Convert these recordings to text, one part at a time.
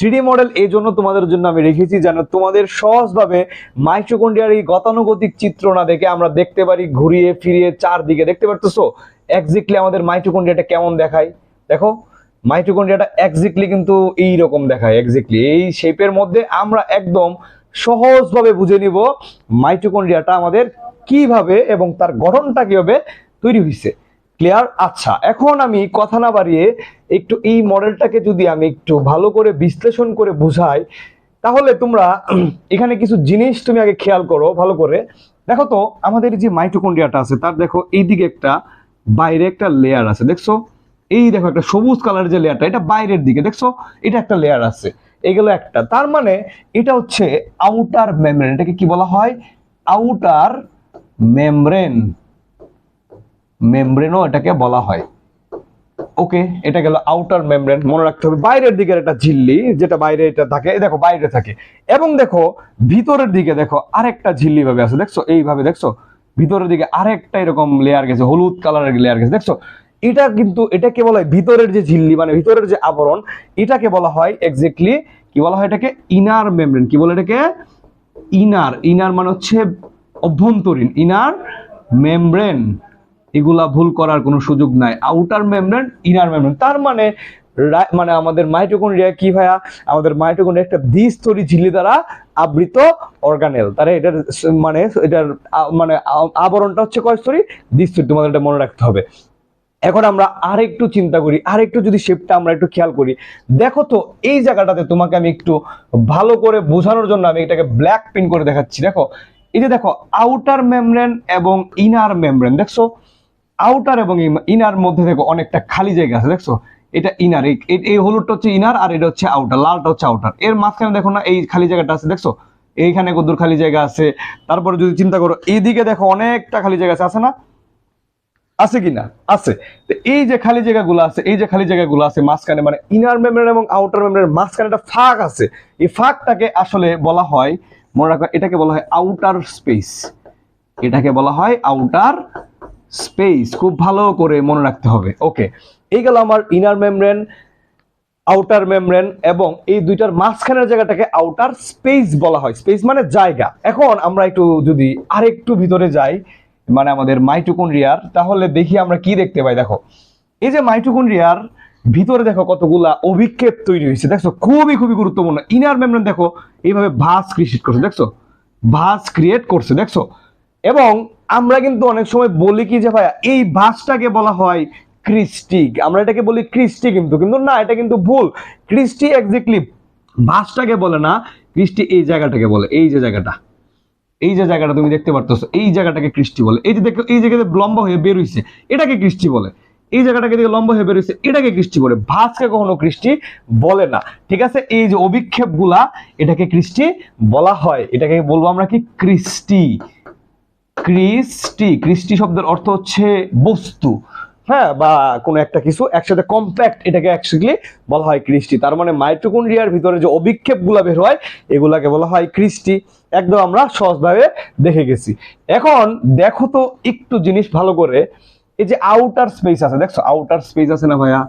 Three D model এই জন্য তোমাদের জন্য আমি রেখেছি যেন তোমাদের সহজভাবে মাইটোকন্ড্রিয়ার এই গতানুগতিক চিত্র না দেখে আমরা দেখতে পারি, ঘুরিয়ে, ফিরিয়ে চারদিকে। দেখতে পারতেছো? এক্স্যাক্টলি আমাদের মাইটোকন্ড্রিয়াটা কেমন দেখায়? দেখো মাইটোকন্ড্রিয়াটা এক্স্যাক্টলি কিন্তু এই রকম দেখায় এক্স্যাক্টলি এই শেপের মধ্যে আমরা একদম সহজভাবে বুঝে নিব মাইটোকন্ড্রিয়াটা আমাদের কীভাবে এবং তার গঠনটা কীভাবে তৈরি হয়েছে ক্লিয়ার আচ্ছা এখন আমি কথা না বাড়িয়ে একটু এই মডেলটাকে যদি আমি একটু ভালো করে বিশ্লেষণ করে বুঝাই, তাহলে তোমরা এখানে কিছু জিনিস তুমি আগে খেয়াল করো ভালো করে। দেখো তো, আমাদের যে মাইটোকন্ড্রিয়াটা আছে, তার দেখো এইদিকে একটা বাইরে একটা লেয়ার আছে, দেখছ? এই দেখো একটা সবুজ কালারের যে লেয়ারটা এটা বাইরের দিকে, দেখছ? এটা একটা লেয়ার আছে, এগুলো একটা। তার মানে এটা হচ্ছে আউটার মেমব্রেন এটাকে কি বলা হয়? আউটার মেমব্রেন মেমব্রেনও এটাকে বলা হয়। ওকে, এটা গেল আউটার মেমব্রেন, মনে রাখতে হবে। বাইরের দিকের একটা ঝিল্লি, যেটা বাইরে এটা থাকে দেখো, বাইরে থাকে। এবং দেখো, ভিতরের দিকে দেখো, আরেকটা ঝিল্লি ভাবে আছে, দেখছ? এইভাবে দেখছ? ভিতরের দিকে আরেকটা এরকম লেয়ার গেছে, হলুদ কালারের লেয়ার গেছে, দেখছ? এটা কিন্তু, এটাকে বলা হয় ভিতরের যে ঝিল্লি মানে ভিতরের যে আবরণ, এটাকে বলা হয় এক্স্যাক্টলি কি বলা হয় এটাকে? ইনার মেমব্রেন কি বলে এটাকে? ইনার ইনার মানে হচ্ছে অভ্যন্তরীণ ইনার মেমব্রেন এগুলা ভুল করার কোনো সুযোগ নাই। আউটার মেমব্রেন ইনার মেমব্রেন তার মানে মানে আমাদের মাইটোকন্ড্রিয়া কি ভাইয়া? আমাদের মাইটোকন্ড্রিয়া একটা দ্বিস্তরী ঝিল্লি দ্বারা আবৃত অর্গানেল তারা এটার মানে এটার মানে আবরণটা হচ্ছে কয় স্তরী? দ্বিস্তরী, তোমাদের এটা মনে রাখতে হবে। এখন আমরা আরেকটু চিন্তা করি, আরেকটু যদি শেপটা আমরা একটু খেয়াল করি। দেখো তো, এই জায়গাটাতে তোমাকে আমি একটু ভালো করে বোঝানোর জন্য আমি এটাকে ব্ল্যাক পিন করে দেখাচ্ছি। দেখো, এই যে দেখো আউটার মেমব্রেন এবং ইনার মেমব্রেন দেখছ? আউটার এবং ইনার মধ্যে দেখো অনেকটা খালি জায়গা আছে, দেখছ? এটা ইনার এই হলুদটা হচ্ছে ইনার আর এটা হচ্ছে আউটার লালটা হচ্ছে আউটার এর মাঝখানে দেখো না এই খালি জায়গাটা আছে, দেখছ? এইখানে কদ্দুর খালি জায়গা আছে। তারপরে যদি চিন্তা করো, এইদিকে দেখো অনেকটা খালি জায়গা আছে আছে না? আছে কিনা আছে। এই যে খালি জায়গাগুলো আছে, এই যে খালি জায়গাগুলো আছে, মাঝখানে মানে ইনার মেমব্রেন এবং আউটার মেমব্রেনের মাঝখানে একটা ফাঁক আছে। এই ফাঁকটাকে আসলে বলা হয়, মনে রাখো, এটাকে বলা হয় আউটার স্পেস এটাকে বলা হয় আউটার স্পেস খুব ভালো করে মনে রাখতে হবে। ওকে, এই গেল আমার ইনার মেমব্রেন আউটার মেমব্রেন এবং এই দুইটার মাঝখানের জায়গাটাকে আউটার স্পেস বলা হয়। স্পেস মানে জায়গা। এখন আমরা একটু যদি আরেকটু ভিতরে যাই মানে আমাদের মাইটোকন্ড্রিয়ার তাহলে দেখি আমরা কি দেখতে পাই। দেখো, এই যে মাইটোকন্ড্রিয়ার ভিতরে দেখো কতগুলা অভিক্ষেপ তৈরি হয়েছে। দেখছ, খুবই খুবই গুরুত্বপূর্ণ। ইনার মেমব্রেন দেখো, এইভাবে ভাস ক্রিয়েট করছে। দেখছ ভাস ক্রিয়েট করছে। দেখছ, এবং আমরা কিন্তু অনেক সময় বলি কি যে ভাইয়া এই ভাষটাকে বলা হয় ক্রিস্টিক আমরা এটাকে বলি ক্রিস্টি কিন্তু কিন্তু না, এটা কিন্তু ভুল। ক্রিস্টি এক্স্যাক্টলি ভাসটাকে বলে না ক্রিস্টি এই জায়গাটাকে বলে। এই যে জায়গাটা, এই যে জায়গাটা তুমি দেখতে পারতেছো, এই জায়গাটাকে কৃষ্টি বলে। এই যে দেখো, এই জায়গাতে লম্বা হয়ে বের হইছে, এটাকে কৃষ্টি বলে। এই জায়গাটাকে দিকে লম্বা হয়ে বের এটাকে কৃষ্টি বলে। ভাঁজকে কখনো কৃষ্টি বলে না। ঠিক আছে? এই যে অভিক্ষেপগুলা এটাকে কৃষ্টি বলা হয়। এটাকে বলব আমরা কি? কৃষ্টি। কৃষ্টি ক্রিস্টি শব্দের অর্থ হচ্ছে বস্তু। হ্যাঁ বা কোনো একটা কিছু একসাথে কম্প্যাক্ট এটাকে অ্যাকচুয়ালি বলা হয় ক্রিস্টি। তার মানে মাইটোকন্ড্রিয়ার ভিতরে যে অভিক্ষেপগুলা বের হয়, এগুলাকে বলা হয় ক্রিস্টি। একদম আমরা সহজভাবে দেখে গেছি। এখন দেখো তো একটু জিনিস ভালো করে। এই যে আউটার স্পেস আছে, দেখছ? আউটার স্পেস আছে না ভাইয়া?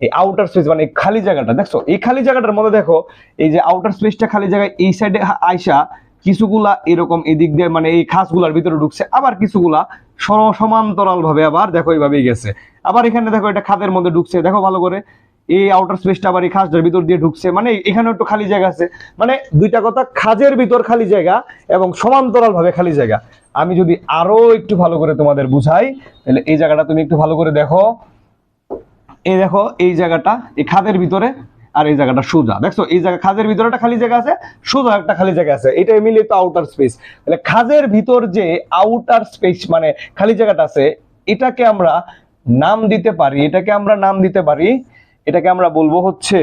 এই আউটার স্পেস মানে খালি জায়গাটা, দেখছ? এই খালি জায়গাটার মধ্যে দেখো, এই যে আউটার স্পেসটা খালি জায়গায়, এই সাইডে আইসা কিছুগুলা এরকম এদিক দিয়ে মানে এই খাসগুলার ভিতরে ঢুকছে, আবার কিছুগুলা সম- সমান্তরাল ভাবে আবার দেখো এইভাবেই গেছে। আবার এখানে দেখো এটা খাদের মধ্যে ঢুকছে, দেখো ভালো করে। এই আউটার স্পেসটা আবার এই খাসটার ভিতর দিয়ে ঢুকছে মানে এখানে একটু খালি জায়গা আছে। মানে দুইটা কথা, খাজের ভিতর খালি জায়গা এবং সমান্তরাল ভাবে খালি জায়গা। আমি যদি আরও একটু ভালো করে তোমাদের বুঝাই, তাহলে এই জায়গাটা তুমি একটু ভালো করে দেখো। এই দেখো, এই জায়গাটা এই খাদের ভিতরে আর এই জায়গাটা সোজা। দেখছ, এই জায়গা খাজের ভিতরে একটা খালি জায়গা আছে, সোজা একটা খালি জায়গা আছে। এটা মিলিয়ে তো আউটার স্পেস তাহলে খাজের ভিতর যে আউটার স্পেস মানে খালি জায়গাটা আছে, এটাকে আমরা নাম দিতে পারি, এটাকে আমরা নাম দিতে পারি, এটাকে আমরা বলব হচ্ছে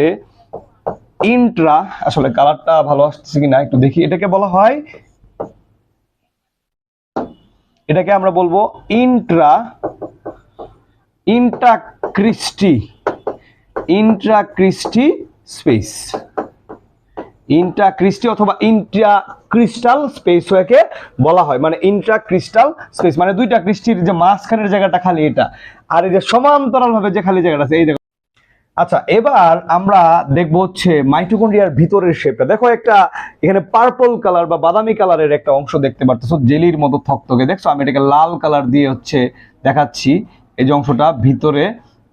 ইন্ট্রা আসলে কালারটা ভালো আসছে কিনা একটু দেখি। এটাকে বলা হয়, এটাকে আমরা বলব ইন্ট্রা ইন্ট্রাক্রিস্টি ইন্ট্রাক্রিস্টি স্পেস ইন্ট্রাক্রিস্টি অথবা ইন্ট্রা ক্রিস্টাল স্পেস হয়েকে বলা হয়। মানে ইন্ট্রা ক্রিস্টাল স্পেস মানে দুইটা ক্রিস্টির যে মাঝখানের জায়গাটা খালি এটা, আর এই যে সমান্তরাল ভাবে যে খালি জায়গাটা আছে, এই দেখো। আচ্ছা এবার আমরা দেখব হচ্ছে মাইটোকন্ড্রিয়ার ভিতরের শেপটা দেখো একটা, এখানে পার্পল কালার বা বাদামি কালারের একটা অংশ দেখতে পারতেছো, জেলির মতো থকথকে। দেখছ, আমি এটাকে লাল কালার দিয়ে হচ্ছে দেখাচ্ছি। এই যে অংশটা ভিতরে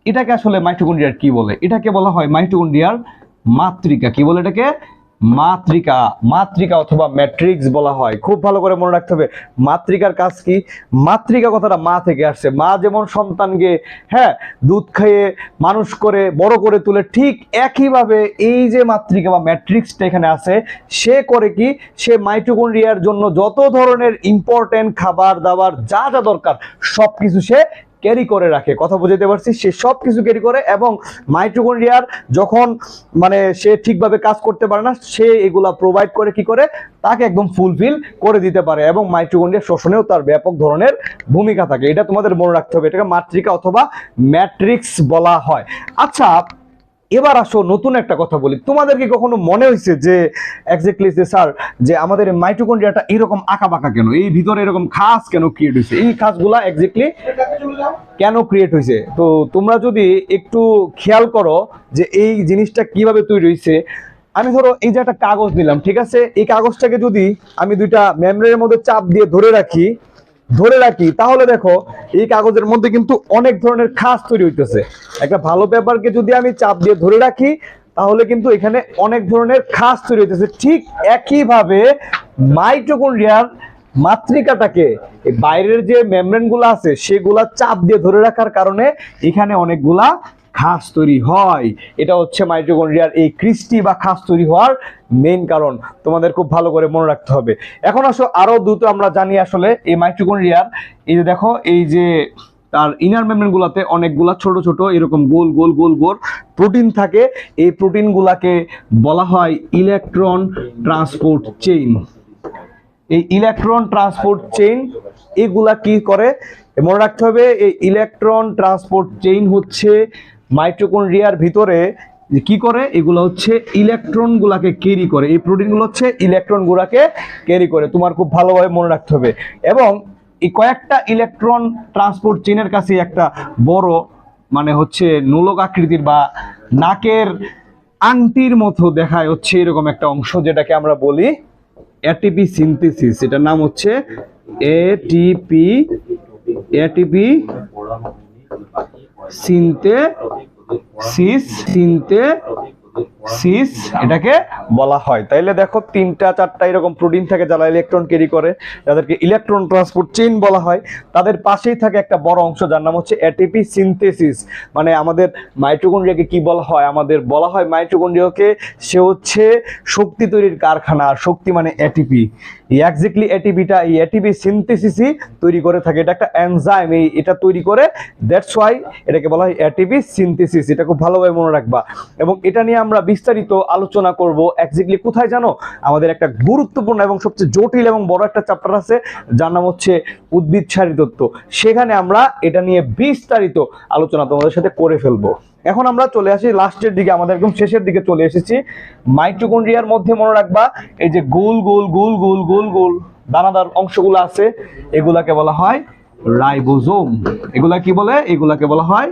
এটাকে আসলে মাইটোকন্ড্রিয়ার কি বলে? এটাকে বলা হয় মাইটোকন্ড্রিয়ার মাতৃকা। কি বলে এটাকে? মাতৃকা। মাতৃকা অথবা ম্যাট্রিক্স বলা হয়। খুব ভালো করে মনে রাখতে হবে। মাতৃকার কাজ কি? মাতৃকা কথাটা মা থেকে আসছে। মা যেমন সন্তানকে হ্যাঁ দুধ খাইয়ে মানুষ করে, বড় করে তুলে, ঠিক একইভাবে এই যে মাতৃকা বা ম্যাট্রিক্সটা এখানে আছে, সে করে কি? সে মাইটোকন্ড্রিয়ার জন্য যত ধরনের ইম্পর্টেন্ট খাবার দাবার যা যা দরকার সব কিছু সে ক্যারি করে রাখে, কথা বোঝাতে পারছি? সে সব কিছু ক্যারি করে এবং মাইটোকন্ড্রিয়ার যখন মানে সে ঠিকভাবে কাজ করতে পারে না, সে এগুলা প্রোভাইড করে কি করে? তাকে একদম ফুলফিল করে দিতে পারে এবং মাইটোকন্ড্রিয়া শোষণেও তার ব্যাপক ধরনের ভূমিকা থাকে। এটা তোমাদের মনে রাখতে হবে, এটাকে মাতৃকা অথবা ম্যাট্রিক্স বলা হয়। আচ্ছা এবার আসো, নতুন একটা কথা বলি। তোমাদের কি কখনো মনে হয়েছে যে এক্স্যাক্টলি যে স্যার যে আমাদের মাইটোকন্ড্রিয়াটা এরকম আঁকা বাঁকা কেন? এই ভিতরে এরকম খাস কেন ক্রিয়েট হয়েছে? এই খাসগুলা এক্স্যাক্টলি কেন ক্রিয়েট হয়েছে? তো তোমরা যদি একটু খেয়াল করো যে এই জিনিসটা কীভাবে তৈরি হয়েছে। আমি ধরো এই যে একটা কাগজ নিলাম, ঠিক আছে? এই কাগজটাকে যদি আমি দুইটা মেমরির মধ্যে চাপ দিয়ে ধরে রাখি ধরে রাখি, তাহলে দেখো, এই কাগজের মধ্যে কিন্তু অনেক ধরনের খাস তৈরি হইতেছে। একটা ভালো পেপারকে যদি আমি চাপ দিয়ে ধরে রাখি, তাহলে কিন্তু এখানে অনেক ধরনের খাস তৈরি হইতেছে। ঠিক একইভাবে মাইটোকন্ড্রিয়ার মাতৃকাটাকে বাইরের যে মেমব্রেনগুলো আছে, সেগুলা চাপ দিয়ে ধরে রাখার কারণে এখানে অনেকগুলা খাস তৈরি হয়। এটা হচ্ছে মাইটোকন্ড্রিয়ার এই ক্রিস্টি বা খাস তৈরি হওয়ার মেন কারণ। তোমাদের খুব ভালো করে মনে রাখতে হবে। এখন আসো, আরও দ্রুত আমরা জানি আসলে এই মাইটোকন্ড্রিয়ার, এই যে দেখো, এই যে তার ইনার মেমব্রেন গুলাতে অনেকগুলা ছোট ছোট এরকম গোল গোল গোল গোল প্রোটিন থাকে। এই প্রোটিন গুলাকে বলা হয় ইলেকট্রন ট্রান্সপোর্ট চেইন এই ইলেকট্রন ট্রান্সপোর্ট চেইন এগুলা কি করে? মনে রাখতে হবে, এই ইলেকট্রন ট্রান্সপোর্ট চেইন হচ্ছে মাইটোকন্ড্রিয়ার ভিতরে কি করে? এগুলো হচ্ছে ইলেকট্রন গুলাকে ক্যারি করে। এই প্রোটিনগুলো হচ্ছে ইলেকট্রন গুলাকে ক্যারি করে। তোমার খুব ভালোভাবে মনে রাখতে হবে। এবং এই কয়েকটা ইলেকট্রন ট্রান্সপোর্ট চেইনের কাছে একটা বড় মানে হচ্ছে নোলক আকৃতির বা নাকের আংটির মতো দেখায় হচ্ছে এরকম একটা অংশ, যেটাকে আমরা বলি এটিপি সিনথেসিস এটার নাম হচ্ছে ATP ATP synthesis synthesis এটাকে বলা হয়। তাইলে দেখো তিনটা, চারটা এরকম প্রোটিন থাকে যারা ইলেকট্রন ক্যারি করে, যাদেরকে ইলেকট্রন ট্রান্সপোর্ট চেইন বলা হয়। তাদের পাশেই থাকে একটা বড় অংশ যার নাম হচ্ছে এটিপি সিনথেসিস মানে আমাদের মাইটোকন্ড্রিয়াকে কি বলা হয়? আমাদের বলা হয় মাইটোকন্ড্রিয়াকে সে হচ্ছে শক্তি তৈরির কারখানা। শক্তি মানে এটিপি এক্স্যাক্টলি এটিপিটা এই এটিপি সিনথেসিসই তৈরি করে থাকে। এটা একটা এনজাইম এই এটা তৈরি করে দ্যাটস ওয়াই এটাকে বলা হয় এটিপি সিনথেসিস এটা খুব ভালোভাবে মনে রাখবা। এবং এটা নিয়ে আমরা বিস্তারিত আলোচনা করব এক্স্যাক্টলি কোথায় জানো? আমাদের একটা গুরুত্বপূর্ণ এবং সবচেয়ে জটিল এবং বড় একটা চ্যাপ্টার আছে, যার নাম হচ্ছে উদ্ভিদ তত্ত্ব সেখানে আমরা এটা নিয়ে বিস্তারিত আলোচনা তোমাদের সাথে করে ফেলব। এখন আমরা চলে আসি লাস্টের দিকে, আমাদের একদম শেষের দিকে চলে এসেছি। মাইটোকন্ড্রিয়ার মধ্যে মনে রাখবা, এই যে গোল গোল গোল গোল গোল গোল দানাদার অংশগুলো আছে, এগুলাকে বলা হয় রাইবোজোম। এগুলা কি বলে? এগুলাকে বলা হয়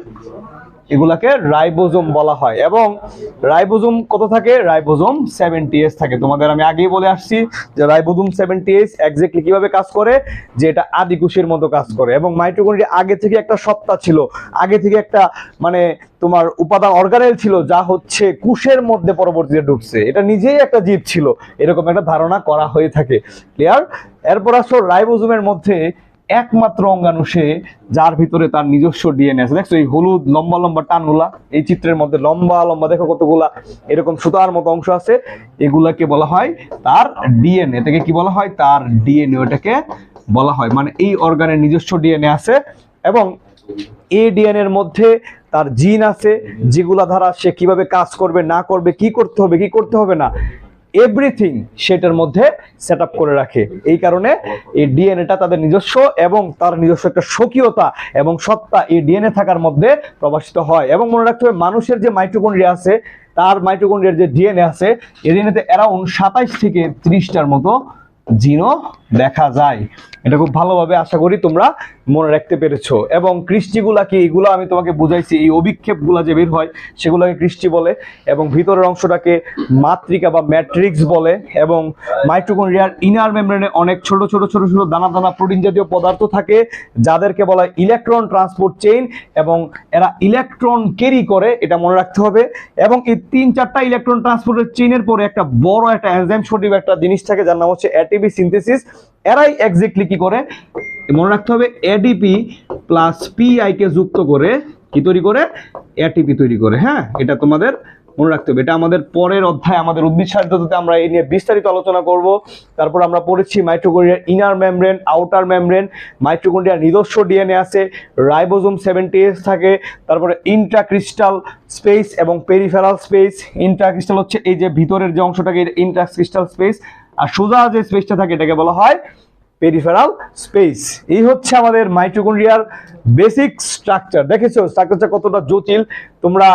এগুলাকে রাইবোজোম বলা হয়। এবং রাইবোজোম কত থাকে? রাইবোজোম সেভেন্টি এস থাকে। তোমাদের আমি আগেই বলে আসছি যে রাইবোজোম সেভেন্টি এস এক্স্যাক্টলি কীভাবে কাজ করে? যে এটা আদিকুশের মতো কাজ করে। এবং মাইটোকন্ড্রিয়া আগে থেকে একটা সত্তা ছিল। আগে থেকে একটা মানে তোমার উপাদান অর্গানেল ছিল যা হচ্ছে কুশের মধ্যে পরবর্তীতে ঢুকছে। এটা নিজেই একটা জীব ছিল। এরকম একটা ধারণা করা হয়ে থাকে। ক্লিয়ার এরপর আসো রাইবোজোমের মধ্যে একমাত্র অঙ্গাণু সে, যার ভিতরে তার নিজস্ব ডিএনএ আছে। দেখছ, এই হলুদ, লম্বা লম্বা টানগুলা, এই চিত্রের মধ্যে লম্বা লম্বা, দেখো কতগুলা, এরকম সুতার মতো অংশ আছে। এগুলাকে বলা হয় তার ডিএনএ এটাকে কি বলা হয়? তার ডিএনএ ওটাকে বলা হয়। মানে এই অর্গানের নিজস্ব ডিএনএ আছে এবং এই ডিএনএ এর মধ্যে তার জিন আছে, যেগুলা দ্বারা সে কীভাবে কাজ করবে, না করবে, কি করতে হবে, কি করতে হবে না। এভরিথিং সেটার মধ্যে সেট করে রাখে। এই কারণে এই ডিএনএটা তাদের নিজস্ব এবং তার নিজস্ব একটা স্বকীয়তা এবং সত্তা এই ডিএনএ থাকার মধ্যে প্রবাসিত হয়। এবং মনে রাখতে হবে, মানুষের যে মাইটোকন্ড্রিয়া আছে, তার মাইটোকন্ড্রিয়ার যে ডিএনএ আছে, এই ডিএনএতে অ্যারাউন্ড সাতাইশ থেকে ত্রিশটার মতো জিনও দেখা যায়। এটা খুব ভালোভাবে আশা করি তোমরা মনে রাখতে পেরেছ। এবং কৃষ্টিগুলা কি? এগুলো আমি তোমাকে বুঝাইছি। এই অভিক্ষেপগুলা যে বের হয়, সেগুলোকে কৃষ্টি বলে এবং ভিতরের অংশটাকে মাতৃকা বা ম্যাট্রিক্স বলে এবং মাইটোকন্ড্রিয়ার ইনার মেমব্রেনে অনেক ছোট ছোট ছোট ছোট দানা দানা প্রোটিন জাতীয় পদার্থ থাকে, যাদেরকে বলা হয় ইলেকট্রন ট্রান্সপোর্ট চেইন এবং এরা ইলেকট্রন ক্যারি করে, এটা মনে রাখতে হবে। এবং এই তিন চারটা ইলেকট্রন ট্রান্সপোর্টের চেইনের পরে একটা বড় একটা এনজাইম সঠিক একটা জিনিস থাকে, যার নাম হচ্ছে এটিপি সিনথেসিস। এরাই এক্স্যাক্টলি কি করে? মনে রাখতে হবে এডিপি প্লাস পিআই কে যুক্ত করে কি তৈরি করে? এটিপি তৈরি করে হ্যাঁ? এটা তোমাদের মনে রাখতে হবে। এটা আমাদের পরের অধ্যায়, আমাদের উদ্ভিদ সাহিত্যতে আমরা এই নিয়ে বিস্তারিত আলোচনা করব, তারপর আমরা পড়েছি মাইট্রোকন্ড্রিয়ার ইনার মেমব্রেন আউটার মেমব্রেন মাইট্রোকন্ড্রিয়ার নিজস্ব ডিএনএ আছে রাইবোজোম সেভেন্টি থাকে, তারপরে ইন্ট্রাক্রিস্টাল স্পেস এবং পেরিফেরাল স্পেস ইন্ট্রাক্রিস্টাল হচ্ছে এই যে ভিতরের যে অংশটাকে ইন্ট্রাক্রিস্টাল স্পেস আর সোজা যে স্পেসটা থাকে, এটাকে বলা হয় পেরিফেরাল স্পেস এই হচ্ছে আমাদের মাইটোকন্ড্রিয়ার বেসিক স্ট্রাকচার দেখেছ? স্ট্রাকচারটা কতটা জটিল? তোমরা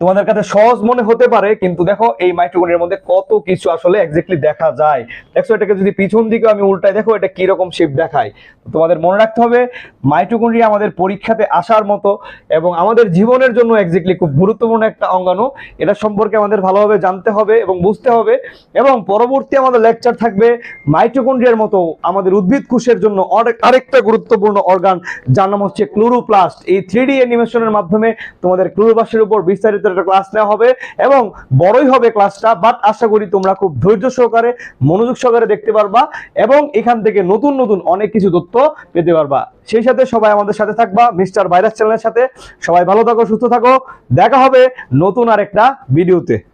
তোমাদের কাছে সহজ মনে হতে পারে, কিন্তু দেখো এই মাইটোকন্ড্রিয়ার মধ্যে কত কিছু আসলে এক্স্যাক্টলি দেখা যায়। দেখছ এটাকে যদি পিছন দিকে আমি উল্টাই, দেখো এটা কীরকম শেপ দেখায়। তোমাদের মনে রাখতে হবে, মাইটোকন্ড্রিয়া আমাদের পরীক্ষাতে আসার মতো এবং আমাদের জীবনের জন্য এক্স্যাক্টলি খুব গুরুত্বপূর্ণ একটা অঙ্গাণু। এটা সম্পর্কে আমাদের ভালোভাবে জানতে হবে এবং বুঝতে হবে এবং পরবর্তী আমাদের লেকচার থাকবে মাইটোকন্ড্রিয়ার মতো আমাদের উদ্ভিদ কোষের জন্য আরেকটা গুরুত্বপূর্ণ অর্গান যার নাম হচ্ছে ক্লোরোপ্লাস্ট। এই থ্রি অ্যানিমেশনের মাধ্যমে তোমাদের ক্লোরোপ্লাস্টের উপর বিস্তারিত একটা ক্লাস নেওয়া হবে এবং বড়ই হবে ক্লাসটা বাট আশা করি তোমরা খুব ধৈর্য সহকারে, মনোযোগ সহকারে দেখতে পারবা এবং এখান থেকে নতুন নতুন অনেক কিছু তথ্য পেতে পারবা। সেই সাথে সবাই আমাদের সাথে থাকবা, মিস্টার ভাইরাস চ্যানেলের সাথে। সবাই ভালো থাকো, সুস্থ থাকো। দেখা হবে নতুন আরেকটা ভিডিওতে।